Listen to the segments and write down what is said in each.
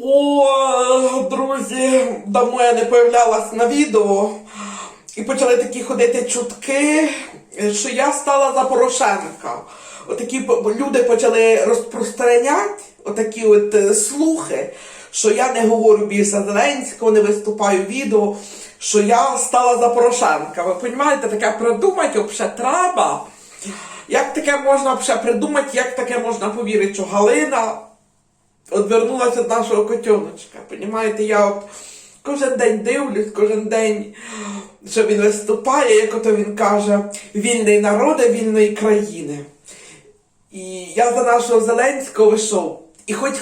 О, друзі, давно я не появлялась на відео. І почали такі ходити чутки, що я стала за Порошенка. Отакі люди почали розпространяти отакі от е, слухи, що я не говорю більше Зеленського, не виступаю відео, що я стала за Порошенка. Ви розумієте, таке придумати взагалі треба. Як таке можна взагалі придумати, як таке можна повірити, що Галина одвернулася від нашого котеночка. Понімаєте, я от кожен день дивлюсь, кожен день, що він виступає, як ото він каже, вільний народи вільної країни. І я за нашого Зеленського вийшов. І хоч,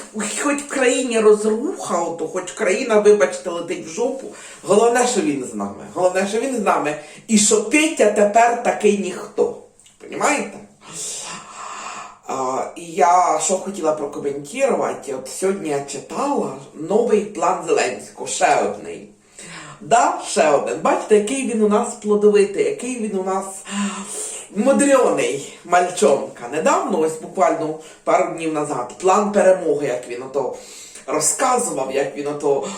хоч в країні розруха, ото, хоч країна, вибачте, летить в жопу, головне, що він з нами. Головне, що він з нами. І що Петя тепер такий ніхто. Понімаєте? І я що хотіла прокоментувати, от сьогодні я читала новий план Зеленського, ще одний. Да, ще один. Бачите, який він у нас плодовитий, який він у нас мудрений мальчонка. Недавно, ось буквально пару днів назад, план перемоги, як він ото розказував, як він ото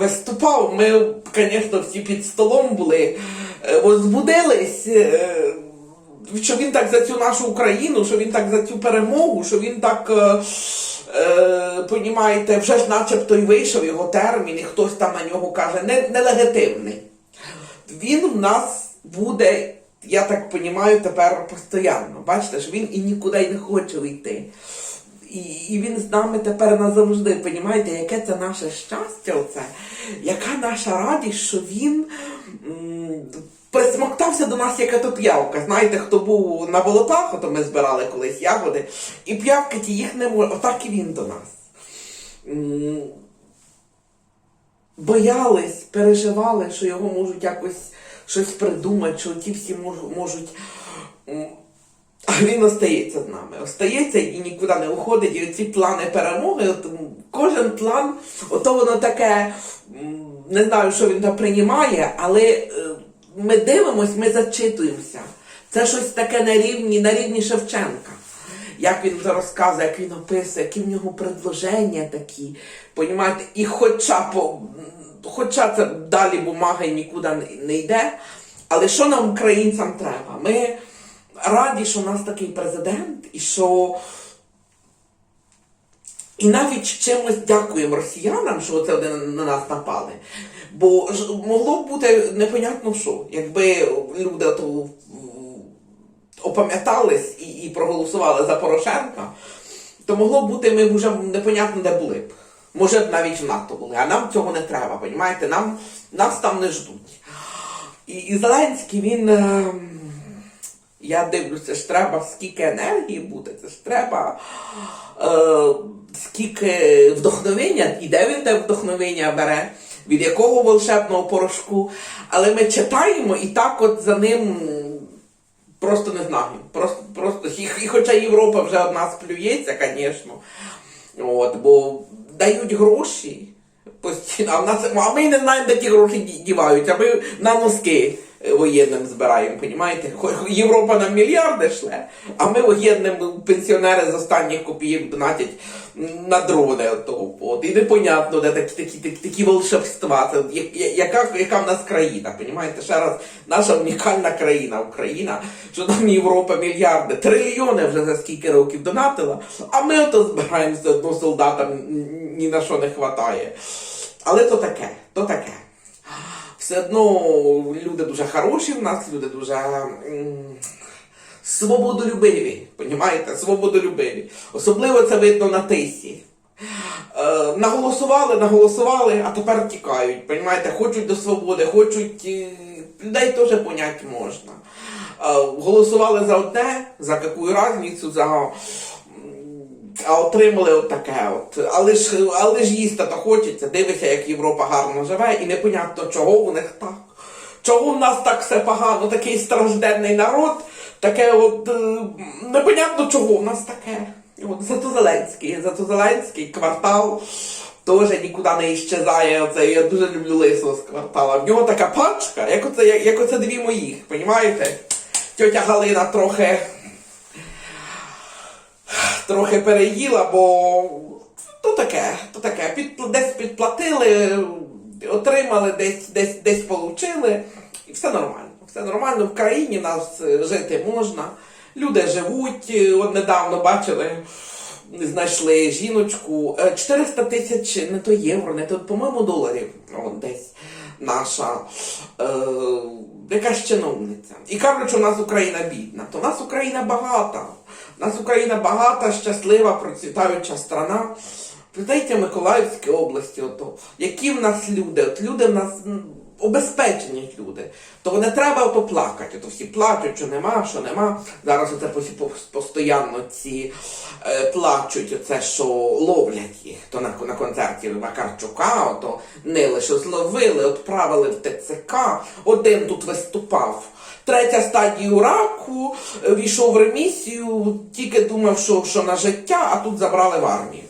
виступав. Ми, звісно, всі під столом були, е, возбудились. е, що він так за цю нашу Україну, що він так за цю перемогу, що він так, е, е, понімаєте, вже ж начебто й вийшов його термін, і хтось там на нього каже, не, нелегітимний. Він в нас буде, я так понімаю, тепер постійно. Бачите, що він і нікуди не хоче йти. І, і він з нами тепер назавжди. Понімаєте, яке це наше щастя, оце, яка наша радість, що він м, присмоктався до нас, яка тут п'явка. Знаєте, хто був на болотах, ото ми збирали колись ягоди, і п'явки ті їх не може. Отак і він до нас. Боялись, переживали, що його можуть якось щось придумати, що ті всі можуть. а він остається з нами, остається і нікуди не уходить. І ці плани перемоги, от, кожен план, ото воно таке, не знаю, що він там приймає, але е, ми дивимось, ми зачитуємося. Це щось таке на рівні, на рівні Шевченка. Як він розказує, як він описує, які в нього предложення такі. Понімаєте? І хоча по, хоча це далі бумага і нікуди не йде, але що нам, українцям, треба? Ми раді, що у нас такий президент, і що і навіть чимось дякуємо росіянам, що це на нас напали. Бо могло б бути непонятно що, якби люди то опам'ятались і, і проголосували за Порошенка, то могло б бути, ми вже непонятно де були б. Може б навіть в НАТО були, а нам цього не треба, понімаєте? Нам, нас там не ждуть. І, і Зеленський, він. е, я дивлюся, ж треба скільки енергії буде, це ж треба е, скільки вдохновення, і де він те вдохновення бере, від якого волшебного порошку. Але ми читаємо і так от за ним просто не знаю. Просто, просто, і, хоча Європа вже од нас плюється, звісно. От, бо дають гроші постійно, а, в нас, а ми не знаємо, де ті гроші ді- дівають, а ми на носки воєнним збираємо, понімаєте? Європа нам мільярди шле, а ми воєнним пенсіонери з останніх копійок донатять на дрони. То, от. І непонятно, де такі, такі, такі, такі волшебства. Це, яка, яка в нас країна, понімаєте? Ще раз, наша унікальна країна, Україна, що нам Європа мільярди, трильйони вже за скільки років донатила, а ми ото збираємо все одно солдатам ні на що не вистачає. Але то таке, то таке. Все одно люди дуже хороші в нас, люди дуже свободолюбиві. Понімаєте? Свободолюбиві. Особливо це видно на тисі. Е, наголосували, наголосували, а тепер тікають. Понімаєте, хочуть до свободи, хочуть. е, людей теж поняти можна. Е, голосували за одне, за яку різницю, за. А отримали от таке от. Але ж, але ж їсти то хочеться. Дивися, як Європа гарно живе, і непонятно, чого у них так. Чого в нас так все погано, такий стражденний народ, таке от е, непонятно, чого в нас таке. От зато Зеленський, зато Зеленський квартал теж нікуди не іщезає. Оце я дуже люблю лисого з квартала. В нього така пачка, як оце, як, як оце дві моїх, понімаєте? Тьотя Галина трохи трохи переїла, бо то таке, то таке. Під, десь підплатили, отримали, десь, десь, десь получили. І все нормально. Все нормально. В країні нас е, жити можна. Люди живуть. Е, От недавно бачили, знайшли жіночку. Е, 400 тисяч не то євро, не то, по-моєму, доларів. От десь наша е, якась чиновниця. І кажуть, що в нас Україна бідна. То в нас Україна багата. Нас Україна багата, щаслива, процвітаюча страна. Придайте Миколаївській області, ото, які в нас люди, от люди в нас обезпечені люди, то не треба ото плакати, то всі плачуть, що нема, що нема. Зараз оце постійно ці е, плачуть, оце, що ловлять їх, то на, на концерті Макарчука, ото нили, що зловили, відправили в ТЦК, один тут виступав. Третя стадію раку, е, війшов в ремісію, тільки думав, що, що на життя, а тут забрали в армію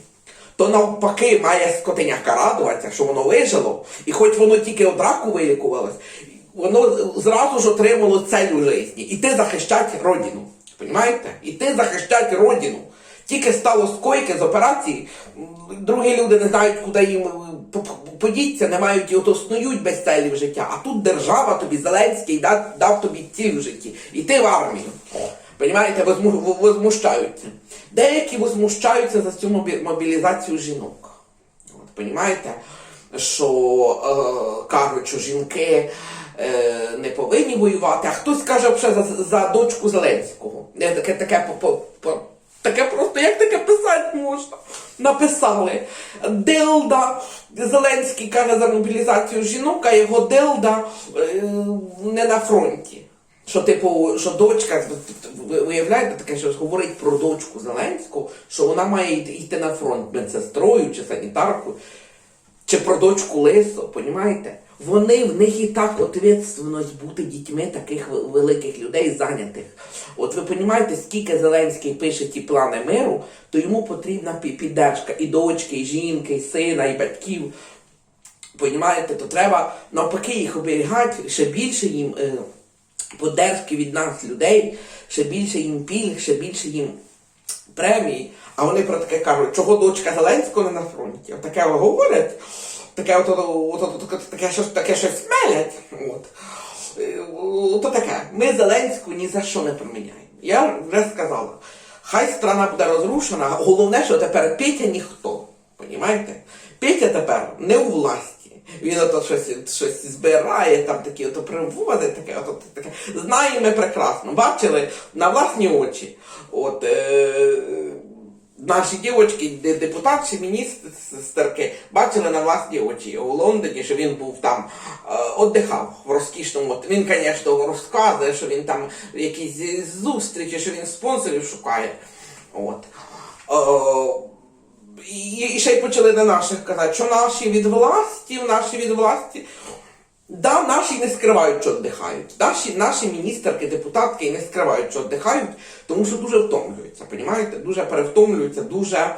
то навпаки має скотиняка радуватися, що воно вижило, і хоч воно тільки од раку вилікувалось, воно зразу ж отримало цель у житті. Іти захищати родину. Понімаєте? Іти захищати родину. Тільки стало з койки з операції, другі люди не знають, куди їм е, по- по- подіться, не мають і ото снують без целі в життя. А тут держава тобі, Зеленський, дав, дав тобі ціль в житті. Іти в армію. Понімаєте, возму, возмущаються. Деякі возмущаються за цю мобілізацію жінок. От, понімаєте, що е, кажуть, що жінки е, не повинні воювати, а хтось каже вже за, за дочку Зеленського. Таке, таке, по, по, таке просто, як таке писати можна? Написали. Дилда, Зеленський каже за мобілізацію жінок, а його Дилда е, не на фронті. Що, типу, що дочка, ви уявляєте таке, що говорить про дочку Зеленського, що вона має йти, на фронт медсестрою чи санітаркою, чи про дочку Лисо, понімаєте? Вони в них і так відповідальність бути дітьми таких великих людей зайнятих. От ви розумієте, скільки Зеленський пише ті плани миру, то йому потрібна піддержка і дочки, і жінки, і сина, і батьків. Понімаєте, то треба навпаки їх оберігати, ще більше їм е, подержки від нас, людей, ще більше їм пільг, ще більше їм премії. А вони про таке кажуть, чого дочка Зеленського не на фронті. Отаке говорять, таке, от, от, от, от, таке, щось, таке щось мелять. От. Е, То таке. Ми Зеленську ні за що не поміняємо. Я вже сказала. Хай страна буде розрушена, головне, що тепер Петя ніхто. Понімаєте? Петя тепер не у власті. Він ото щось, щось збирає, там такі ото приводи, таке, ото таке. Знаємо ми прекрасно. Бачили на власні очі. От, е, наші дівочки, де- депутатші, міністерки, бачили на власні очі у Лондоні, що він був там, е, отдихав в розкішному. от- Він, звісно, розказує, що він там якісь зустрічі, що він спонсорів шукає. От. Е, і, і ще й почали на наших казати, що наші від власті, наші від власті. Да, наші не скривають, що віддихають. Наші, наші міністерки, депутатки не скривають, що віддихають, тому що дуже втомлюються, понімаєте? Дуже перевтомлюються, дуже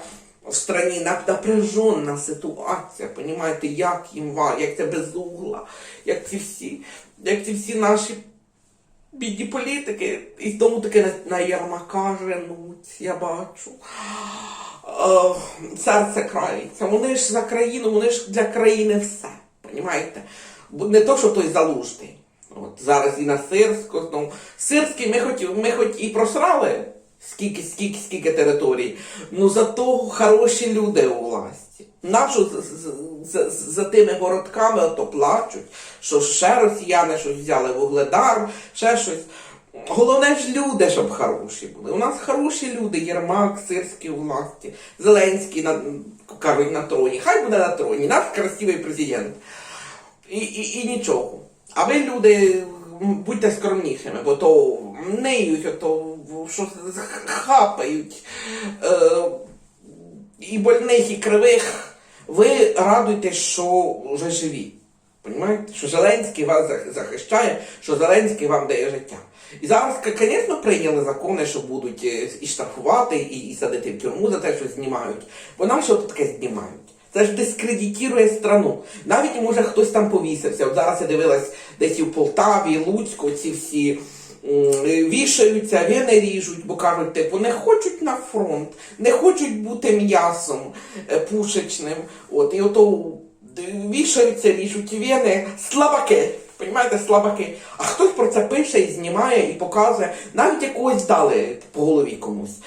в страні напряжена ситуація, понімаєте, як їм ва, як це безугла, як ці всі, як ці всі наші бідні політики, і тому таки на, на Ярмака женуть, я бачу. Серце крається. Вони ж за країну, вони ж для країни все. Понімаєте? Не то, що той залужний. От зараз і на Сирську, ну, Сирський ми хоч, ми хоч і просрали скільки, скільки, скільки територій, ну зато хороші люди у власті. Нашу з- з- з- з- за тими городками ото плачуть, що ще росіяни щось взяли вугледар, ще щось. Головне ж люди, щоб хороші були. У нас хороші люди, Єрмак, Сирський у власті, Зеленський на, кажуть, на троні. Хай буде на троні, наш красивий президент. І, і, і нічого. А ви, люди, будьте скромнішими, бо то ниють, то що хапають. Е, і больних, і кривих. Ви радуйтесь, що вже живі. Понімаєте? Що Зеленський вас захищає, що Зеленський вам дає життя. І зараз, звісно, прийняли закони, що будуть е, і штрафувати, і, і садити в тюрму за те, що знімають. Бо нам що таке знімають? Це ж дискредитує страну. Навіть може хтось там повісився. От зараз я дивилась десь і в Полтаві, Луцьку, ці всі вішаються, вени ріжуть, бо кажуть, типу, не хочуть на фронт, не хочуть бути м'ясом е, пушечним. От, і ото вішаються, ріжуть вени, слабаки. Понімаєте, слабаки. А хтось про це пише і знімає, і показує, навіть якогось дали по голові комусь.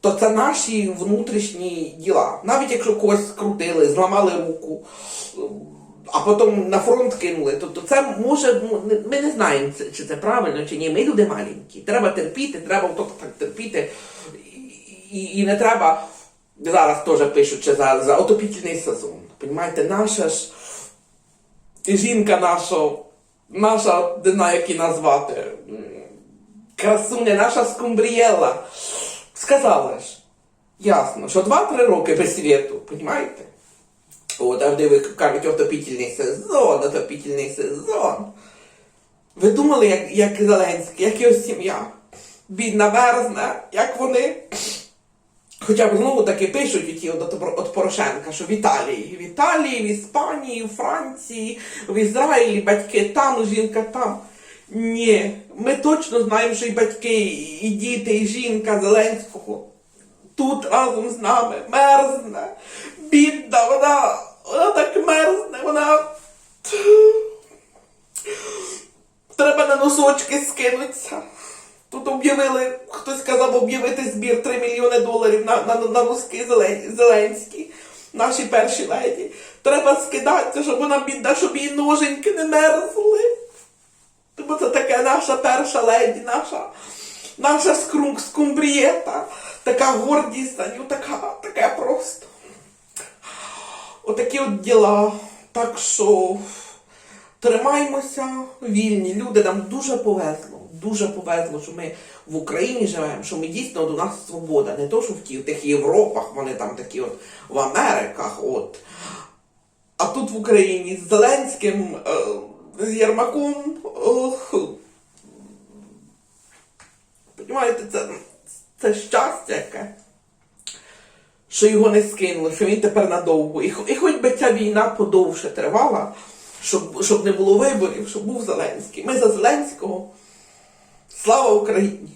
То це наші внутрішні діла. Навіть якщо когось скрутили, зламали руку, а потім на фронт кинули, то, це може, ну, ми не знаємо, чи це правильно, чи ні. Ми люди маленькі. Треба терпіти, треба так терпіти. І, і, і не треба. Зараз теж пишуть що за, за отопітельний сезон. Понімаєте, наша ж жінка наша, наша, знаю, як її назвати, красуня, наша скумбрієла, сказала ж, ясно, що 2-3 роки без світу, понімаєте? От, а де ви кажуть, отопітельний сезон, отопітельний сезон. Ви думали, як, як Зеленський, як його сім'я? Бідна верзна, як вони. Хоча б знову таки пишуть от, от Порошенка, що в Італії, в Італії, в Іспанії, в Франції, в Ізраїлі батьки там, жінка там. Ні, ми точно знаємо, що і батьки, і діти, і жінка Зеленського тут разом з нами мерзне. Бідна, вона, вона так мерзне, вона. Треба на носочки скинутися. Тут об'явили, хтось сказав об'явити збір 3 мільйони доларів на, на, на носки Зелен- Зеленські, наші перші леді. Треба скидатися, щоб вона бідна, щоб її ноженьки не мерзли. Бо це таке наша перша леді, наша, наша скрум, скумбрієта, така гордість за ню, така, таке просто. Отакі от діла. Так що тримаймося вільні. Люди нам дуже повезло. Дуже повезло, що ми в Україні живемо, що ми дійсно до нас свобода. Не то, що в тих Європах, вони там такі от в Америках, от. А тут в Україні з Зеленським, е, з Єрмаком. Понімаєте, це, це щастя яке. Що його не скинули, що він тепер надовго. І, і хоч би ця війна подовше тривала, щоб, щоб не було виборів, щоб був Зеленський. Ми за Зеленського. Слава Україні!